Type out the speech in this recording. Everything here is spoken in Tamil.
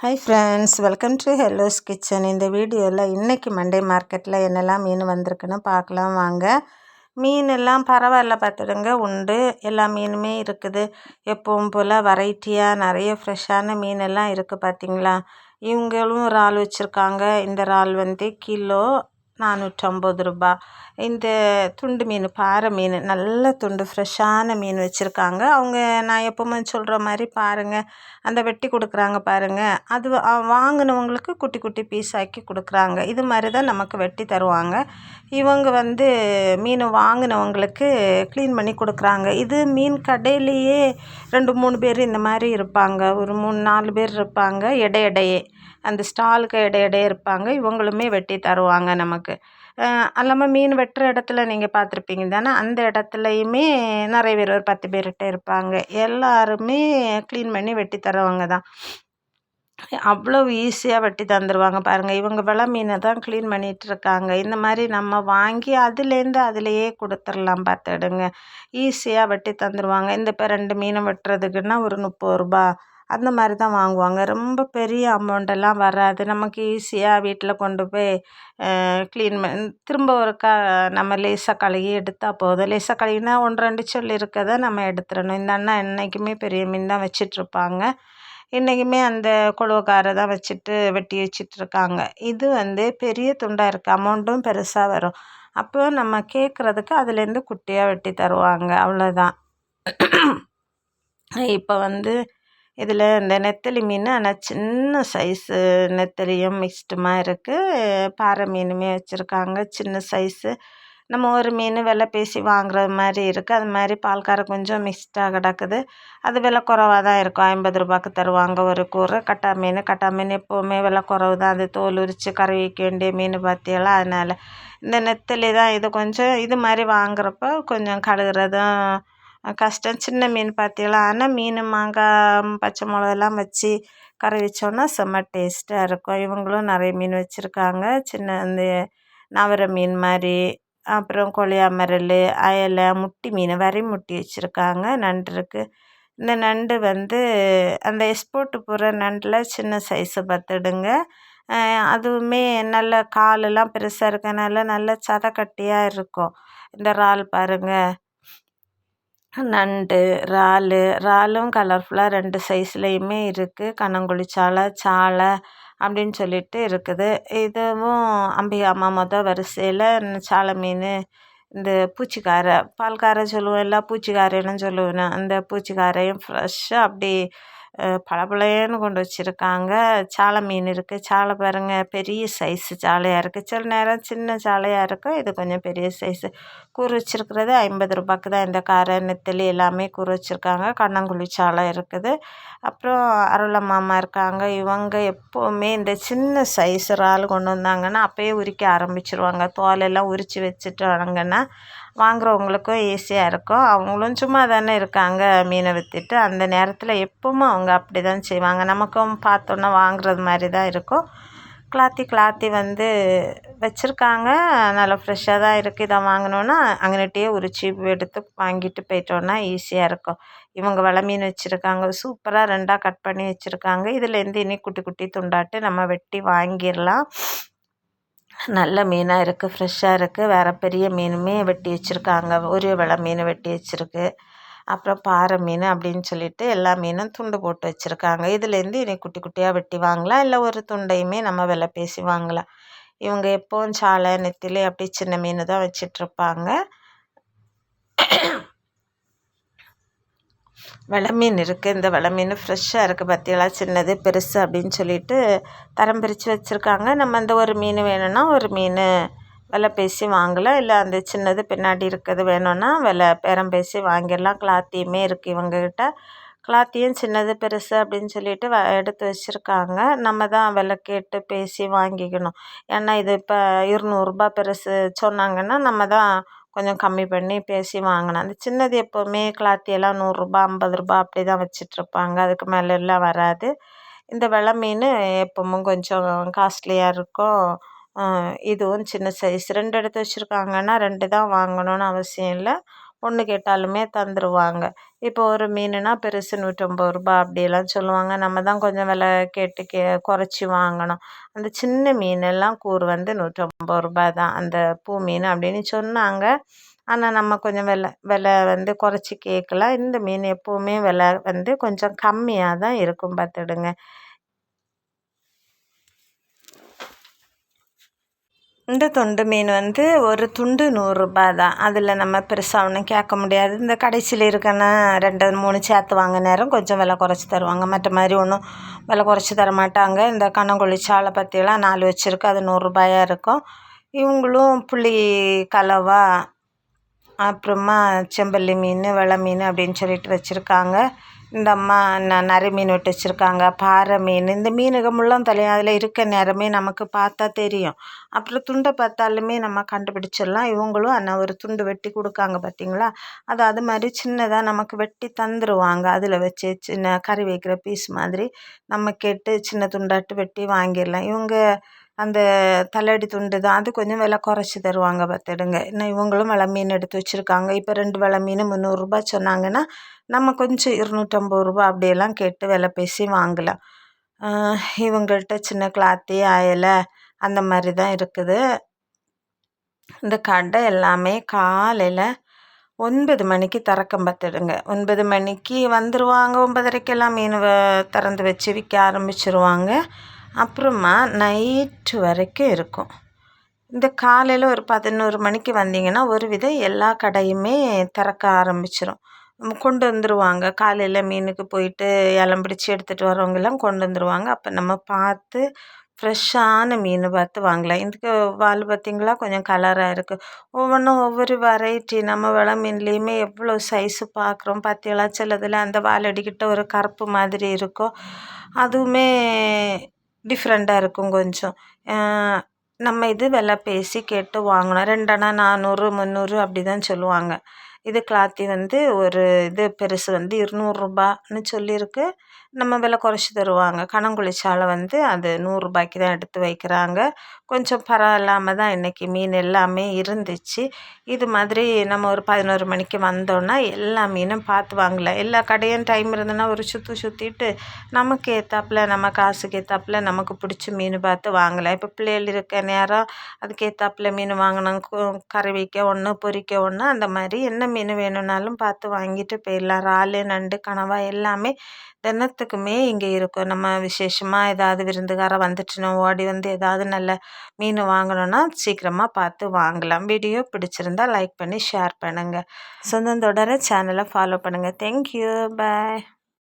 Hi friends welcome to Hello's kitchen இந்த வீடியோவில் இன்றைக்கி மண்டே மார்க்கெட்டில் என்னெல்லாம் மீன் வந்திருக்குன்னு பார்க்கலாம் வாங்க. மீன் எல்லாம் பரவாயில்ல பார்த்துடுங்க உண்டு எல்லா மீனுமே இருக்குது. எப்பவும் போல் வெரைட்டியாக நிறைய ஃப்ரெஷ்ஷான மீன் எல்லாம் இருக்குது பார்த்தீங்களா? இவங்களும் இறால் வச்சுருக்காங்க. இந்த இறால் வந்து கிலோ நானூற்றம்பது ரூபா. இந்த துண்டு மீன் பாறை மீன் நல்ல துண்டு ஃப்ரெஷ்ஷான மீன் வச்சுருக்காங்க. அவங்க நான் எப்போவுமே சொல்கிற மாதிரி பாருங்கள் அந்த வெட்டி கொடுக்குறாங்க பாருங்கள் அது வாங்கினவங்களுக்கு குட்டி குட்டி பீஸ் ஆக்கி கொடுக்குறாங்க. இது மாதிரி தான் நமக்கு வெட்டி தருவாங்க. இவங்க வந்து மீன் வாங்கினவங்களுக்கு க்ளீன் பண்ணி கொடுக்குறாங்க. இது மீன் கடையிலேயே ரெண்டு மூணு பேர் இந்த மாதிரி இருப்பாங்க. ஒரு மூணு நாலு பேர் இருப்பாங்க. இடையிடையே அந்த ஸ்டாலுக்கு இடையிடையே இருப்பாங்க. இவங்களுமே வெட்டி தருவாங்க நமக்கு. அல்லாமல் மீன் வெட்டுற இடத்துல நீங்கள் பார்த்துருப்பீங்க தானே அந்த இடத்துலையுமே நிறைய பேர் ஒரு பத்து பேர்கிட்ட இருப்பாங்க. எல்லாருமே க்ளீன் பண்ணி வெட்டி தருவாங்க தான். அவ்வளோ ஈஸியாக வெட்டி தந்துடுவாங்க பாருங்கள் இவங்க வில மீனை தான் க்ளீன் பண்ணிகிட்ருக்காங்க இந்த மாதிரி நம்ம வாங்கி அதுலேருந்து அதுலேயே கொடுத்துர்லாம் பார்த்துடுங்க ஈஸியாக வெட்டி தந்துடுவாங்க இந்த இப்போ ரெண்டு மீனும் வெட்டுறதுக்குன்னா ஒரு முப்பது ரூபா அந்த மாதிரி தான் வாங்குவாங்க. ரொம்ப பெரிய அமௌண்டெல்லாம் வராது. நமக்கு ஈஸியாக வீட்டில் கொண்டு போய் க்ளீன் பண் திரும்ப ஒருக்கா நம்ம லேசாக கழுவி எடுத்தால் போதும். லேசாக கழுவினா ஒன்று ரெண்டு சொல் இருக்கதை நம்ம எடுத்துடணும். இந்த அண்ணா என்றைக்குமே பெரிய மீன் தான் வச்சிட்ருப்பாங்க. இன்றைக்குமே அந்த குழுவக்காரை தான் வச்சுட்டு வெட்டி வச்சிட்ருக்காங்க. இது வந்து பெரிய துண்டாக இருக்குது அமௌண்ட்டும் பெருசாக வரும். அப்போ நம்ம கேட்குறதுக்கு அதுலேருந்து குட்டியாக வெட்டி தருவாங்க. அவ்வளோதான் இப்போ வந்து இதில் இந்த நெத்தலி மீன் ஆனால் சின்ன சைஸு நெத்தலியும் மிக்ஸ்டுமாக இருக்குது பாறை மீனுமே வச்சுருக்காங்க. சின்ன சைஸு நம்ம ஒரு மீன் விலை பேசி வாங்குற மாதிரி இருக்குது அது மாதிரி பால்கார கொஞ்சம் மிக்ஸ்டாக கிடக்குது. அது விலை குறவாக தான் இருக்கும். ஐம்பது ரூபாய்க்கு தருவாங்க ஒரு கூறு. கட்டா மீன் கட்டா மீன் எப்போவுமே விலை குறவு தான். அது தோல் உரித்து கறி வைக்க வேண்டிய மீன் பார்த்தியெல்லாம் அதனால் இந்த நெத்தலி தான் இது கொஞ்சம் இது மாதிரி வாங்குறப்போ கொஞ்சம் கழுகுறதும் கஷ்டம். சின்ன மீன் பார்த்தீங்களா? ஆனால் மீன் மாங்காய் பச்சை மிளகாலாம் வச்சு கறி வச்சோன்னா செம்ம டேஸ்ட்டாக இருக்கும். இவங்களும் நிறைய மீன் வச்சுருக்காங்க. சின்ன இந்த நவர மீன் மாதிரி அப்புறம் கொளியாமரல் அயலை முட்டி மீன் வரி முட்டி வச்சுருக்காங்க. நண்டு இருக்குது இந்த நண்டு வந்து அந்த எக்ஸ்போர்ட்டு போகிற நண்டில் சின்ன சைஸை பார்த்துடுங்க. அதுவுமே நல்ல காலெல்லாம் பெருசாக இருக்கனால நல்ல சதை கட்டியாக இருக்கும். இந்த இறால் பாருங்கள் நண்டு இறால் இறாலும் கலர்ஃபுல்லாக ரெண்டு சைஸ்லேயுமே இருக்குது கண்ணங்குழி சாலை சாலை அப்படின்னு சொல்லிட்டு இருக்குது. இதுவும் அம்பிகா அம்மா மொதல் வரிசையில் சாலை மீன் இந்த பூச்சிக்காரை பால்காரை சொல்லுவோம் இல்லை பூச்சிக்காரைன்னு சொல்லுவேன் அந்த பூச்சிக்காரையும் ஃப்ரெஷ்ஷாக அப்படி பளபளேன்னு கொண்டு வச்சுருக்காங்க. சாலை மீன் இருக்குது சாலை பாருங்கள் பெரிய சைஸு சாலையாக இருக்குது சில நேரம் சின்ன சாலையாக இருக்கும். இது கொஞ்சம் பெரிய சைஸு கூறு வச்சுருக்கிறது ஐம்பது ரூபாய்க்கு தான் இந்த காரை நெத்தலி எல்லாமே கூறு வச்சுருக்காங்க. கண்ணங்குழி சாலை இருக்குது. அப்புறம் அருளம்மாமா இருக்காங்க. இவங்க எப்போவுமே இந்த சின்ன சைஸ் இறால் கொண்டு வந்தாங்கன்னா அப்போயே உரிக்க ஆரம்பிச்சிருவாங்க. தோலெல்லாம் உரித்து வச்சுட்டாங்கன்னா வாங்குறவங்களுக்கும் ஈஸியாக இருக்கும். அவங்களும் சும்மா தானே இருக்காங்க மீனை விற்றுட்டு அந்த நேரத்தில் எப்பவும் அவங்க அப்படி தான் செய்வாங்க. நமக்கும் பார்த்தோன்னா வாங்குறது மாதிரி தான் இருக்கும். கிளாத்தி கிளாத்தி வந்து வச்சுருக்காங்க. நல்லா ஃப்ரெஷ்ஷாக தான் இருக்குது இதை வாங்கினோன்னா அங்கனட்டே உரித்து எடுத்து வாங்கிட்டு போயிட்டோன்னா ஈஸியாக இருக்கும். இவங்க வலை மீன் வச்சுருக்காங்க. சூப்பராக ரெண்டாக கட் பண்ணி வச்சுருக்காங்க. இதுலேருந்து இனி குட்டி குட்டி துண்டாட்டு நம்ம வெட்டி வாங்கிடலாம். நல்ல மீனாக இருக்குது ஃப்ரெஷ்ஷாக இருக்குது வேறு பெரிய மீனுமே வெட்டி வச்சுருக்காங்க. ஒரு வெலை மீன் வெட்டி வச்சுருக்கு. அப்புறம் பாறை மீன் அப்படின்னு சொல்லிட்டு எல்லா மீனும் துண்டு போட்டு வச்சுருக்காங்க. இதுலேருந்து இனி குட்டி குட்டியாக வெட்டி வாங்கலாம் இல்லை ஒரு துண்டையுமே நம்ம விலை பேசி வாங்கலாம். இவங்க எப்போவும் சாலை நெத்திலி அப்படி சின்ன மீன் தான் வச்சிட்ருப்பாங்க வெலை மீன் இருக்குது இந்த வெலை மீன் ஃப்ரெஷ்ஷாக இருக்குது பார்த்தீங்களா சின்னது பெருசு அப்படின்னு சொல்லிட்டு தரம் பிரித்து வச்சுருக்காங்க. நம்ம அந்த ஒரு மீன் வேணும்னா ஒரு மீன் விலை பேசி வாங்கலாம். இல்லை அந்த சின்னது பின்னாடி இருக்கிறது வேணும்னா விலை பேரம் பேசி வாங்கிடலாம். கிளாத்தியுமே இருக்குது இவங்கக்கிட்ட கிளாத்தியும் சின்னது பெருசு அப்படின்னு சொல்லிட்டு வ எடுத்து வச்சுருக்காங்க. நம்ம தான் விலை கேட்டு பேசி வாங்கிக்கணும். ஏன்னா இது இப்போ இருநூறுபா பெருசு சொன்னாங்கன்னா நம்ம தான் கொஞ்சம் கம்மி பண்ணி பேசி வாங்கினேன். அந்த சின்னது எப்போவுமே கிளாத்தி எல்லாம் நூறுரூபா ஐம்பது ரூபா அப்படி தான் வச்சிட்ருப்பாங்க. அதுக்கு மேலெல்லாம் வராது. இந்த வெலை மீன் எப்பவும் கொஞ்சம் காஸ்ட்லியாக இருக்கும். இதுவும் சின்ன சைஸ் ரெண்டு எடுத்து வச்சுருக்காங்கன்னா ரெண்டு தான் வாங்கணும்னு அவசியம் இல்லை. ஒன்று கேட்டாலுமே தந்துடுவாங்க இப்போ ஒரு மீனுனா பெருசு நூற்றம்பது ரூபாய் அப்படியெல்லாம் சொல்லுவாங்க. நம்ம தான் கொஞ்சம் விலை கேட்டு கே குறைச்சி வாங்கணும். அந்த சின்ன மீனெல்லாம் கூறு வந்து நூற்றம்பது ரூபாய் தான். அந்த பூ மீன் அப்படின்னு சொன்னாங்க. ஆனால் நம்ம கொஞ்சம் விலை விலை வந்து குறைச்சி கேட்கலாம் இந்த மீன் எப்போவுமே விலை வந்து கொஞ்சம் கம்மியாக தான் இருக்கும். பார்த்துடுங்க. இந்த துண்டு மீன் வந்து ஒரு துண்டு நூறுரூபா தான். அதில் நம்ம பெருசாக ஒன்றும் கேட்க முடியாது. இந்த கடைசியில் இருக்கன்னா ரெண்டு மூணு சேர்த்து வாங்க நேரம் கொஞ்சம் விலை குறைச்சி தருவாங்க. மற்ற மாதிரி ஒன்றும் விலை குறைச்சி தர மாட்டாங்க. இந்த கண்ணங்குழி சாலை பற்றியெல்லாம் நாலு வச்சுருக்கு. அது நூறுரூபாயாக இருக்கும். இவங்களும் புளி கலவா அப்புறமா செம்பல்லி மீன் வெலை மீன் அப்படின்னு சொல்லிட்டு வச்சுருக்காங்க. இந்த அம்மா ந நரி மீன் விட்டு வச்சுருக்காங்க பாறை மீன் இந்த மீனுக முள்ளம் தலையும் அதில் இருக்க நேரமே நமக்கு பார்த்தா தெரியும். அப்புறம் துண்டை பார்த்தாலுமே நம்ம கண்டுபிடிச்சிடலாம். இவங்களும் ஆனால் ஒரு துண்டு வெட்டி கொடுக்காங்க பார்த்தீங்களா? அது அது மாதிரி சின்னதாக நமக்கு வெட்டி தந்துடுவாங்க அதில் வச்சு சின்ன கறி வைக்கிற பீஸ் மாதிரி நம்ம கேட்டு சின்ன துண்டாட்டு வெட்டி வாங்கிடலாம். இவங்க அந்த தள்ளடி துண்டு தான் அது கொஞ்சம் விலை குறைச்சி தருவாங்க பார்த்துடுங்க. இன்னும் இவங்களும் வில மீன் எடுத்து வச்சுருக்காங்க. இப்போ ரெண்டு வில மீன் முந்நூறுரூபா சொன்னாங்கன்னா நம்ம கொஞ்சம் இருநூற்றம்பது ரூபா அப்படியெல்லாம் கேட்டு விலை பேசி வாங்கலாம். இவங்கள்ட்ட சின்ன கிளாத்தி அயலை அந்த மாதிரி தான் இருக்குது. இந்த கடை எல்லாமே காலையில் ஒன்பது மணிக்கு திறக்கம் பார்த்துடுங்க. ஒன்பது மணிக்கு வந்துடுவாங்க ஒன்பதரைக்கெல்லாம் மீன் திறந்து வச்சு விற்க ஆரம்பிச்சிருவாங்க. அப்புறமா நைட்டு வரைக்கும் இருக்கும். இந்த காலையில் ஒரு பதினோரு மணிக்கு வந்தீங்கன்னா ஒரு வித எல்லா கடையுமே திறக்க ஆரம்பிச்சிடும் கொண்டு வந்துடுவாங்க காலையில் மீனுக்கு போயிட்டு ஏலம் பிடிச்சி எடுத்துகிட்டு வரவங்கெல்லாம் கொண்டு வந்துடுவாங்க அப்போ நம்ம பார்த்து ஃப்ரெஷ்ஷான மீன் பார்த்து வாங்கலாம். இதுக்கு வால் பார்த்திங்களா? கொஞ்சம் கலராக இருக்குது ஒவ்வொன்றும் ஒவ்வொரு வெரைட்டி நம்ம வில மீன்லேயுமே எவ்வளோ சைஸு பார்க்குறோம் பார்த்தீங்களா? சிலதில் அந்த வால் அடிக்கிட்ட ஒரு கருப்பு மாதிரி இருக்கும். அதுவுமே டிஃப்ரெண்ட்டாக இருக்கும் கொஞ்சம். நம்ம இது வில பேசி கேட்டு வாங்கணும். ரெண்டனா நானூறு முந்நூறு அப்படி தான் சொல்லுவாங்க. இது கிளாத்தி வந்து ஒரு இது பெருசு வந்து இருநூறுபான்னு சொல்லியிருக்கு. நம்ம விலை குறைச்சி தருவாங்க. கணங்குழி வந்து அது நூறுரூபாய்க்கு தான் எடுத்து வைக்கிறாங்க. கொஞ்சம் பரவாயில்லாமல் தான் இன்றைக்கி மீன் எல்லாமே இருந்துச்சு. இது மாதிரி நம்ம ஒரு பதினோரு மணிக்கு வந்தோன்னா எல்லா மீனும் பார்த்து வாங்கலாம். எல்லா கடையும் டைம் இருந்ததுன்னா ஒரு சுற்றி சுற்றிட்டு நமக்கு ஏற்றாப்புல நம்ம காசுக்கு ஏற்றாப்புல நமக்கு பிடிச்ச மீன் பார்த்து வாங்கலாம். இப்போ பிள்ளைகள் இருக்க நேரம் அதுக்கு ஏற்றாப்புல மீன் வாங்கினோம் கறி வைக்க ஒன்று பொரிக்க ஒன்று அந்த மாதிரி என்ன மீன் வேணும்னாலும் பார்த்து வாங்கிட்டு போயிடலாம். இறாலு நண்டு கனவா எல்லாமே தினத்துக்குமே இங்கே இருக்கும். நம்ம விசேஷமாக ஏதாவது விருந்துகாரம் வந்துட்டுனா ஓடி வந்து ஏதாவது நல்ல மீன் வாங்கணுன்னா சீக்கிரமாக பார்த்து வாங்கலாம். வீடியோ பிடிச்சிருந்தா லைக் பண்ணி ஷேர் பண்ணுங்கள் சொந்தம் தொடர சேனலை ஃபாலோ பண்ணுங்கள் தேங்க்யூ பாய்